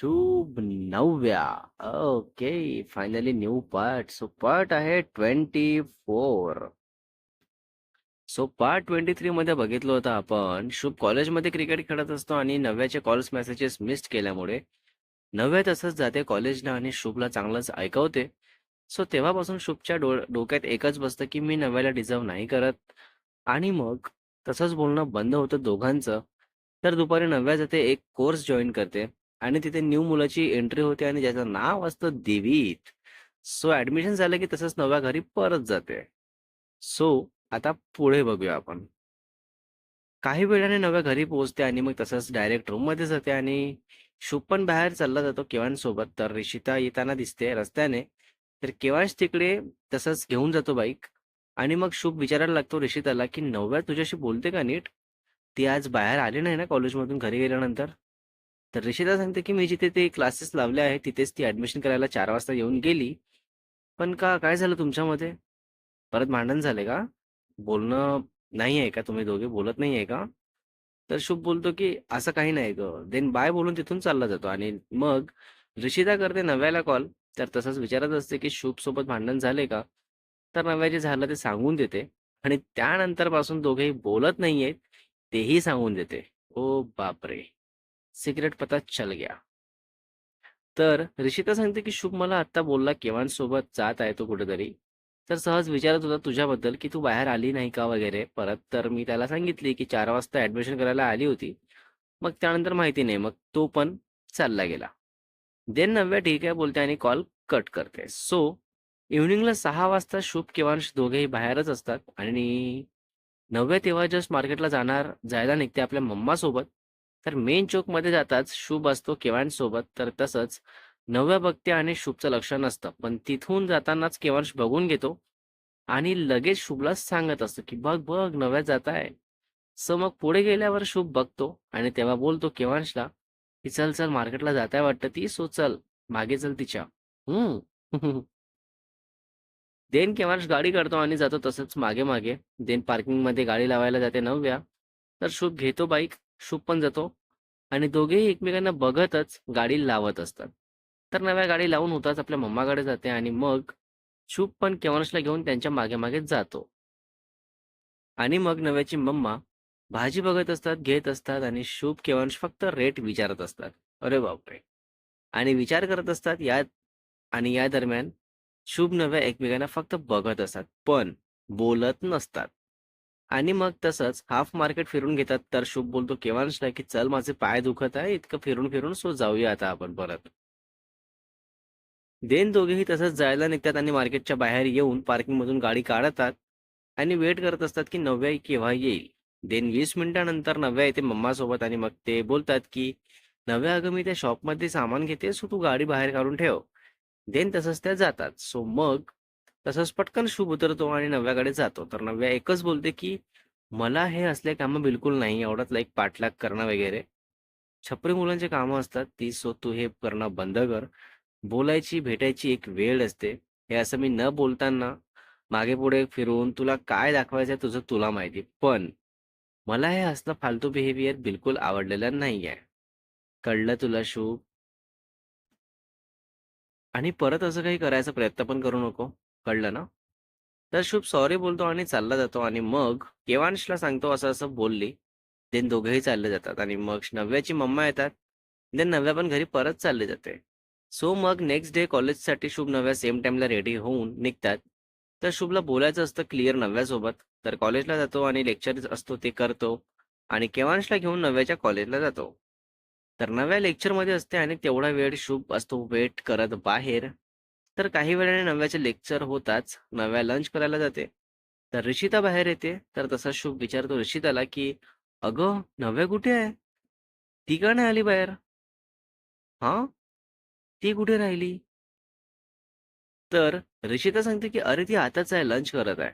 शुभ नवव्या. Okay. Finally new part. So part आहे 24. सो पार्ट 23 मध्ये बघितलं होतं आपण शुभ कॉलेजमध्ये क्रिकेट खेळत असतो आणि नव्याचे कॉल्स मेसेजेस मिस्ड केल्यामुळे नव्या तसंच जाते कॉलेजला आणि शुभला चांगलंच ऐकवते. सो तेव्हापासून शुभच्या डो डोक्यात एकच बसतं की मी नव्याला डिझर्व नाही करत आणि मग तसंच बोलणं बंद होतं दोघांचं. तर दुपारी नव्या जाते एक कोर्स जॉईन करते आणि तिथे न्यू मुलाची एंट्री होते आणि ज्याचं नाव असतं देवीत. सो ऍडमिशन झालं की तसंच नव्या घरी परत जाते. सो आता पुढे बघूया आपण. काही वेळाने नव्या घरी पोहोचते आणि मग तसंच डायरेक्ट रूममध्ये जाते आणि शुभ पण बाहेर चालला जातो केवांसोबत. तर रिषिता येताना दिसते रस्त्याने. तर केवांश तिकडे तसंच घेऊन जातो बाईक आणि मग शुभ विचारायला लागतो रिषिताला की नवव्या तुझ्याशी बोलते का नीट? ती आज बाहेर आली नाही ना कॉलेजमधून घरी गेल्यानंतर? तर रिषिता सांगते की मी जिथे ते क्लासेस लावले आहे तिथेच ती ॲडमिशन करायला चार वाजता येऊन गेली. पण का काय झालं तुमच्यामध्ये? परत भांडण झाले का? बोलणं नाही आहे का तुम्ही दोघे बोलत नाही आहे का? तर शुभ बोलतो की असं काही नाही गं. देन बाय बोलून तिथून चालला जातो आणि मग रिषिता करते नव्याला कॉल. तर तसंच विचारत असते की शुभसोबत भांडण झाले का? तर नव्या जे झालं ते सांगून देते आणि त्यानंतरपासून दोघेही बोलत नाहीयेत तेही सांगून देते. ओ बापरे! सिक्रेट पता चल गया. तर रिषिता सांगते की शुभ मला आत्ता बोलला केवांसोबत जात आहे तो कुठेतरी. तर सहज विचारत होता तुझ्याबद्दल की तू बाहेर आली नाही का वगैरे परत. तर मी त्याला सांगितली की चार वाजता ऍडमिशन करायला आली होती. मग त्यानंतर माहिती नाही. मग तो पण चालला गेला. देन नव्या ठीक आहे बोलते आणि कॉल कट करते. सो इव्हनिंगला सहा वाजता शुभ केवांश दोघेही बाहेरच असतात आणि नव्या तेव्हा जस्ट मार्केटला जाणार जायला निघते आपल्या मम्मासोबत. तर मेन चौकमध्ये जाताच शुभ असतो केवांशसोबत. तर तसंच नव्या बघते आणि शुभचं लक्ष नसतं. पण तिथून जातानाच केवांश बघून घेतो आणि लगेच शुभला सांगत असतो की बघ, बघ नव्या जात आहे. सो मग पुढे गेल्यावर शुभ बघतो आणि तेव्हा बोलतो केवांशला की चल, चल मार्केटला जात आहे वाटतं ती. सो चल मागे चल तिच्या. हम्म देन केवांश गाडी करतो आणि जातो तसंच मागे-मागे. देन पार्किंगमध्ये गाडी लावायला जाते नव्या. तर शुभ घेतो बाईक. शुभ पण जातो आणि दोघेही एकमेकांना बघतच गाडी लावत असतात. तर नव्या गाडी लावून होताच आपल्या मम्माकडे जाते आणि मग शुभ पण केवांशला घेऊन त्यांच्या मागे-मागे जातो. आणि मग नव्याची मम्मा भाजी बघत असतात, घेत असतात आणि शुभ केवंश फक्त रेट विचारत असतात. अरे बापरे! आणि विचार करत असतात या आणि या दरम्यान शुभ नव्या एकमेकांना फक्त बघत असतात. पण बोलत नसतात. आणि मग तसंच हाफ मार्केट फिरून घेतात. तर शुभ बोलतो केव्हाच नाही की चल माझे पाय दुखत आहे इतकं फिरून-फिरून सो जाऊया आता आपण परत. देन दोघेही तसंच जायला निघतात आणि मार्केटच्या बाहेर येऊन पार्किंगमधून गाडी काढतात आणि वेट करत असतात की नव्या केव्हा येईल. देन वीस मिनिटानंतर नव्या येते मम्मासोबत आणि मग ते बोलतात की नव्या अगं मी त्या शॉपमध्ये सामान घेते सो तू गाडी बाहेर काढून ठेव. देन तसंच त्या जातात. सो मग तसंच पटकन शुभ उतरतो आणि नव्याकडे जातो. तर नव्या एकच बोलते की मला हे असले कामं बिलकुल नाही आवडत लाईक पाठलाग करणं वगैरे. छपरी मुलांची कामं असतात ती. सो तू हे करणं बंद कर. बोलायची, भेटायची एक वेळ असते. हे असं मी न बोलताना मागे-पुढे फिरून तुला काय दाखवायचं तुझं तुला माहिती. पण मला हे असलं फालतू बिहेवियर बिलकुल आवडलेलं नाहीये. कळलं तुला शुभ? आणि परत असं काही करायचा प्रयत्न पण करू नको. कळलं ना? तर शुभ सॉरी बोलतो आणि चालला जातो आणि मग केवांशला सांगतो असं-असं बोलली. देन दोघेही चालले जातात आणि मग नव्याची मम्मा येतात. देन नव्या पण घरी परत चालले जाते. सो मग नेक्स्ट डे कॉलेजसाठी शुभ नव्या सेम टाइमला रेडी होऊन निघतात. तर शुभला बोलायचं असतं क्लिअर नव्यासोबत. तर कॉलेजला जातो आणि लेक्चर असतो ते करतो आणि केवांशला घेऊन नव्याच्या कॉलेजला जातो. तर नव्या लेक्चरमध्ये असते आणि तेवढा वेळ शुभ असतो वेट करत बाहेर. तर काही वेळाने नव्याचे लेक्चर होताच नव्या लंच करायला जाते. तर रिषिता बाहेर येते. तर तसा शुभ विचारतो रिषिताला की "अगं नव्या कुठे आहे? ती का नाही आली बाहेर?" हा ती कुठे राहिली?" तर रिषिता सांगते की "अरे ती आताच आहे लंच करत आहे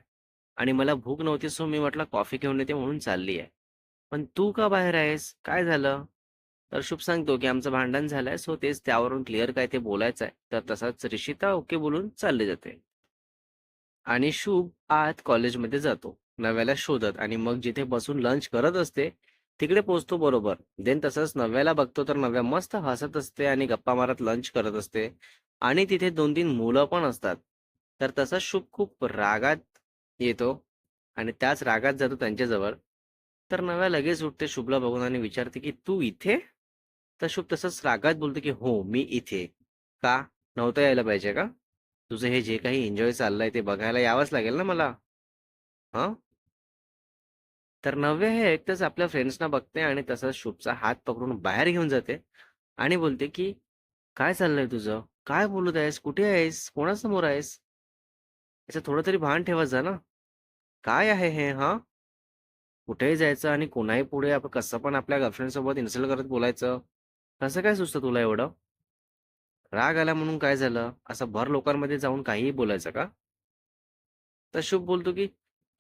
आणि मला भूक नव्हती सो मी म्हटलं कॉफी घेऊन येते म्हणून चालली आहे. पण तू का बाहेर आहेस? काय झालं?" तर शुभ सांगतो की "आमचं भांडण झालंय. सो तेच त्यावरून क्लिअर काय ते बोलायचं आहे." तर तसाच रिषिता ओके बोलून चालले जाते. आणि शुभ आत कॉलेजमध्ये जातो. नव्याला शोधत आणि मग जिथे बसून लंच करत असते तिकडे पोहोचतो बरोबर. देन तसंच नव्याला बघतो तर नव्या मस्त हसत असते आणि गप्पा मारत लंच करत असते. आणि तिथे दोन तीन मुलं पण असतात. तर तसा शुभ खूप रागात येतो. आणि त्याच रागात जातो त्यांच्याजवळ. तर नव्या लगेच उठते शुभला बघून आणि विचारते की तू इथे? तर शुभ तसंच रागात बोलतो की हो मी इथे का? नव्हतं यायला पाहिजे का? तुझं हे जे काही एन्जॉय चाललंय ते बघायला यावंच लागेल ना मला. हं? तर नव्या हे एकटंच आपल्या फ्रेंड्सना बघते आणि तसंच शुभचा हात पकडून बाहेर घेऊन जाते आणि बोलते की काय चाललंय तुझं? काय बोलत आहेस? कुठे आहेस? कोणासमोर आहेस? याचं थोडं तरी भान ठेवत जा ना. काय आहे हे? हा? कुठेही जायचं आणि कोणाही पुढे आपण कसं पण आपल्या गर्लफ्रेंड सोबत इन्सल्ट करत बोलायचं. कसं काय सुचतं तुला एवढं? राग आला म्हणून काय झालं? असं भर लोकांमध्ये जाऊन काहीही बोलायचं का? तर शुभ बोलतो की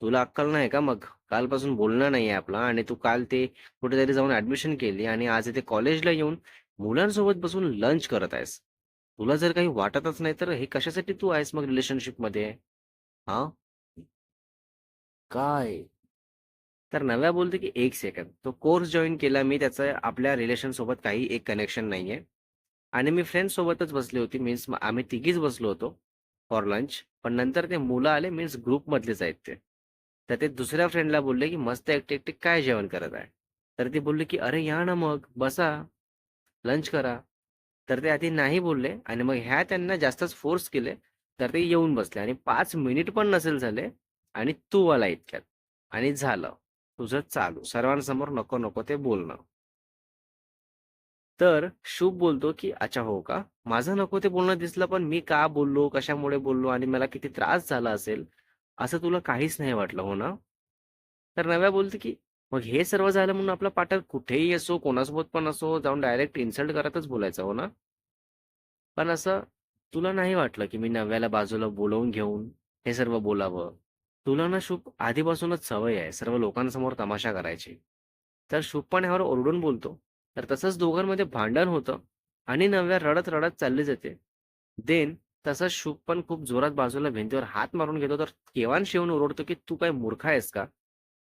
तुला अक्कल नाही का मग? कालपासून बोलणं नाहीये आपलं आणि तू काल ते कुठेतरी जाऊन ऍडमिशन केली आणि आज इथे कॉलेजला येऊन मुलांसोबत बसून लंच करत आहेस. तुला जर काही वाटतच नाही तर हे कशासाठी तू आहेस मग रिलेशनशिपमध्ये? हा? काय? तर नव्या बोलतो की एक सेकंड तो कोर्स जॉईन केला मी त्याचं आपल्या रिलेशन सोबत काही एक कनेक्शन नाहीये. आणि मी फ्रेंड सोबतच बसली होती मीन्स आम्ही तिघीच बसलो होतो फॉर लंच पण नंतर ते मुलं आले मीन्स ग्रुप मधलेच आहेत ते. तर ते दुसऱ्या फ्रेंडला बोलले की मस्त एकटे एकटे काय जेवण करत आहे? तर ते बोलली की अरे या ना मग बसा. लंच करा. तर ते आधी नाही बोलले आणि मग ह्या त्यांना जास्तच फोर्स केले तर ते येऊन बसले. आणि पाच मिनिट पण नसेल झाले आणि तू आला इतक्यात. आणि झालं. तुझं चालू. सर्वांसमोर नको नको ते बोलणं. तर शुभ बोलतो की अच्छा हो का? माझं नको ते बोलणं दिसलं पण मी का बोललो कशामुळे बोललो आणि मला किती त्रास झाला असेल असं तुला काहीच नाही वाटलं हो ना? तर नव्या बोलते की मग हे सर्व झालं म्हणून आपला पार्टनर कुठेही असो कोणासोबत पण असो जाऊन डायरेक्ट इन्सल्ट करतच बोलायचं हो ना? पण असं तुला नाही वाटलं की मी नव्याला बाजूला बोलवून घेऊन हे सर्व बोलावं? तुला ना शुभ आधीपासूनच सवय आहे सर्व लोकांसमोर तमाशा करायची. तर शुभ पण ह्यावर ओरडून बोलतो. तर तसंच दोघांमध्ये भांडण होतं आणि नव्या रडत रडत चालली जाते. देन तसंच शुभ पण खूप जोरात बाजूला भिंतीवर हात मारून घेतो. तर केवान शिवून ओरडतो की तू काय मूर्ख आहेस का?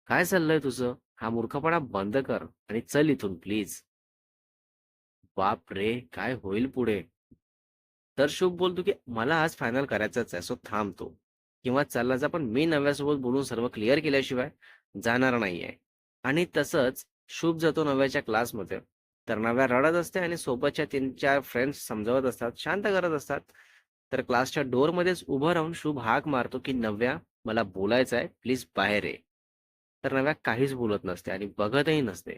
काय चाललंय तुझं? हा मूर्खपणा बंद कर आणि चल इथून प्लीज. बाप रे! काय होईल पुढे? तर शुभ बोलतो की मला आज फायनल करायचाच आहे सो थांबतो किंवा चालला जा पण मी नव्यासोबत बोलून सर्व क्लिअर केल्याशिवाय जाणार नाहीये. आणि तसंच शुभ जातो नव्याच्या क्लासमध्ये तर नव्या रडत असते आणि सोबतच्या तीन चार फ्रेंड्स समजावत असतात शांत करत असतात. तर क्लासच्या डोअरमध्येच उभं राहून शुभ हाक मारतो की नव्या मला बोलायचं आहे प्लीज बाहेर ये. तर नव्या काहीच बोलत नसते आणि बघतही नसते.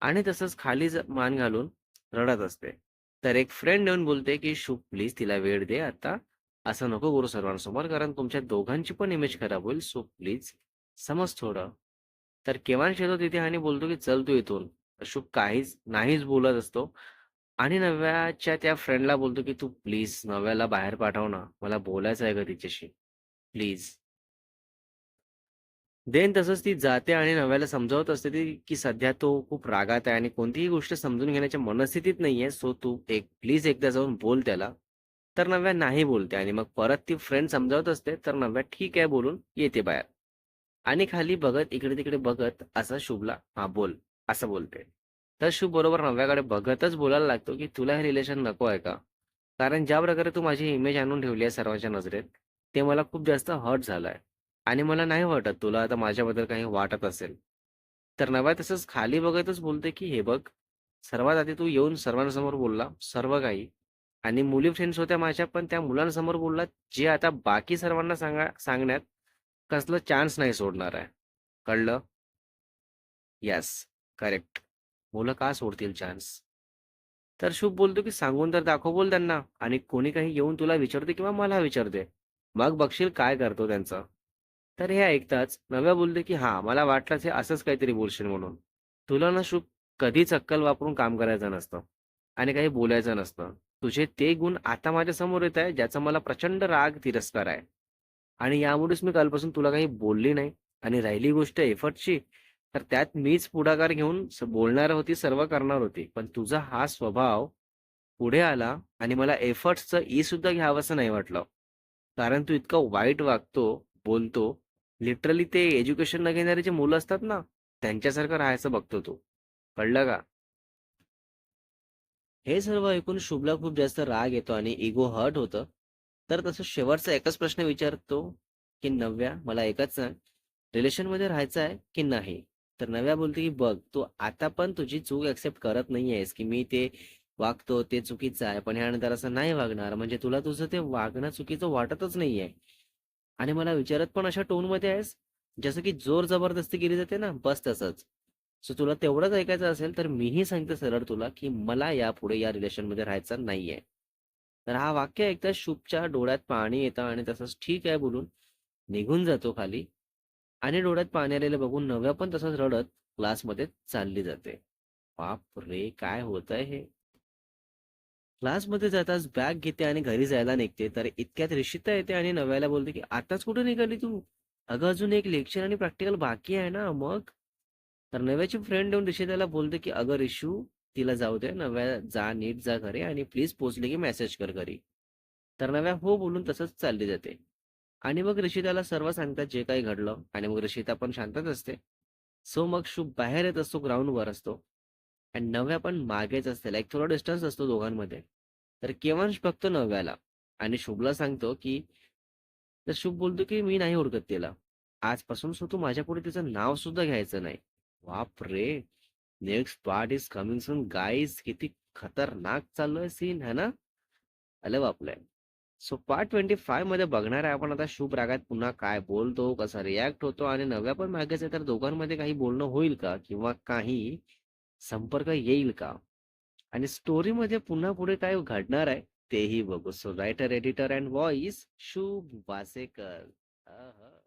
आणि तसंच खाली मान घालून रडत असते. तर एक फ्रेंड येऊन बोलते की शुभ प्लीज तिला वेळ दे आता असं नको करू सर्वांसमोर कारण तुमच्या दोघांची पण इमेज खराब होईल. सो प्लीज समज थोडं. तर केव्हा येतो तिथे आणि बोलतो की चल तू इथून. शुभ काहीच नाहीच बोलत असतो. आणि नव्याच्या त्या फ्रेंडला बोलतो की तू प्लीज नव्याला बाहेर पाठव ना. मला बोलायचं आहे का तिच्याशी. प्लीज देन तसंच ती जाते आणि नव्याला समजावत असते ती की सध्या तो खूप रागात आहे आणि कोणतीही गोष्ट समजून घेण्याच्या मनस्थितीत नाहीये. सो तू एक प्लीज एकदा जाऊन बोल त्याला. तर नव्या नाही बोलते आणि मग परत ती फ्रेंड समजावत असते तर नव्या ठीक आहे बोलून येते बाहेर. आणि खाली बघत इकडे तिकडे बघत असा शुभला हा बोल असं बोलते. तर शुभ बरोबर नव्याकडे बघतच बोलायला लागतो की तुला हे रिलेशन नको आहे का? कारण ज्या प्रकारे तू माझी इमेज आणून ठेवली आहे सर्वांच्या नजरेत ते मला खूप जास्त हर्ट झालंय. आणि मला नाही वाटत तुला आता माझ्याबद्दल काही वाटत असेल. तर नव्या तसंच खाली बघतच बोलते की हे बघ सर्वात आधी तू येऊन सर्वांसमोर बोलला सर्व काही आणि मुली फ्रेंड्स होत्या माझ्या पण त्या मुलांसमोर बोलला जे आता बाकी सर्वांना सांगा सांगण्यात कसलं चान्स नाही सोडणार आहे. कळलं? यस करेक्ट मुलं का सोडतील चान्स तर शुभ बोलतो की सांगून तर दाखव बोल त्यांना आणि कोणी काही येऊन तुला विचारते किंवा मला विचारते. मग बघशील काय करतो त्यांचं. तर हे ऐकताच नव्या बोलते की हा मला वाटलंच हे असंच काहीतरी बोलशील म्हणून. तुला ना शुभ कधीच अक्कल वापरून काम करायचं नसतं आणि काही बोलायचं नसतं. तुझे ते गुण आता माझ्यासमोर येत आहे ज्याचा मला प्रचंड राग तिरस्कार आहे. आणि यामुळेच मी कालपासून तुला काही बोलली नाही आणि राहिली गोष्ट एफर्टची तर त्यात मीच पुढाकार घेऊन बोलणार होती सर्व करणार होती. पण तुझा हा स्वभाव पुढे आला आणि मला एफर्ट्सचं ई सुद्धा घ्यावंसं नाही वाटलं. कारण तू इतकं वाईट वागतो बोलतो लिटरली ते एज्युकेशन न घेणारे जे मुलं असतात ना त्यांच्यासारखं राहायचं बघतो तू. कळलं का? हे सर्व ऐकून शुभला खूप जास्त राग येतो आणि इगो हर्ट होतं. तर तसं शेवटचा एकच प्रश्न विचारतो की नव्या मला एकच सांग रिलेशनमध्ये राहायचं आहे की नाही? तर नव्या बोलते की बघ तू आता पण तुझी चूक ऍक्सेप्ट करत नाही आहेस की मी ते वागतो ते चुकीचं आहे पण ह्यानंतर असं नाही वागणार. म्हणजे तुला तुझं ते वागणं चुकीचं वाटतच नाही आहे आणि मला विचारत पण अशा टोनमध्ये आहेस जसं की जोर जबरदस्ती केली जाते ना बस तसंच. सो तुला तेवढंच ऐकायचं असेल तर मीही सांगते सरळ तुला की मला यापुढे या रिलेशनमध्ये राहायचं नाहीये. तर हा वाक्य एकदा शुभच्या डोळ्यात पाणी येतं आणि तसंच ठीक आहे बोलून निघून जातो खाली आणि डोळ्यात पाणी आलेलं बघून नव्या पण तसंच रडत क्लासमध्ये चालली जाते. बाप रे काय होत आहे हे? क्लासमध्ये जाताच बॅग घेते आणि घरी जायला निघते तर इतक्यात रिषिता येते आणि नव्याला बोलते की आताच कुठे निघाली तू? अगं अजून एक लेक्चर आणि प्रॅक्टिकल बाकी आहे ना मग? तर नव्याची फ्रेंड येऊन रिषिताला बोलते की अगर रिशू तिला जाऊ दे. नव्या जा नीट जा घरी आणि प्लीज पोचले की मेसेज कर घरी. तर नव्या हो बोलून तसंच चालली जाते. आणि मग ऋषिताला सर्व सांगतात जे काही घडलं आणि मग ऋषिता पण शांतच असते. सो मग शुभ बाहेर येत असतो ग्राउंडवर असतो. आणि नव्या पण मागेच असते. लाईक थोडा डिस्टन्स असतो दोघांमध्ये. तर केवंश बघतो नव्याला आणि शुभला सांगतो की तर शुभ बोलतो की मी नाही ओळखत तिला. आजपासून सो तू माझ्या पुढे तिचं नाव सुद्धा घ्यायचं नाही. बाप रे next part is coming soon. Guys किती खतरनाक चाललोय सीन है ना? अले बापले सो पार्ट ट्वेंटी फायमध्ये बघणार आहे आपण आता शुभ रागात पुन्हा काय बोलतो कसा रिॲक्ट होतो आणि नव्या पण मागेच आहे तर दोघांमध्ये काही बोलणं होईल का किंवा काही संपर्क येईल का? आणि स्टोरीमध्ये पुन्हा पुढे काय घडणार आहे तेही बघू. So writer editor and voice Shubh Wasekar. अहं.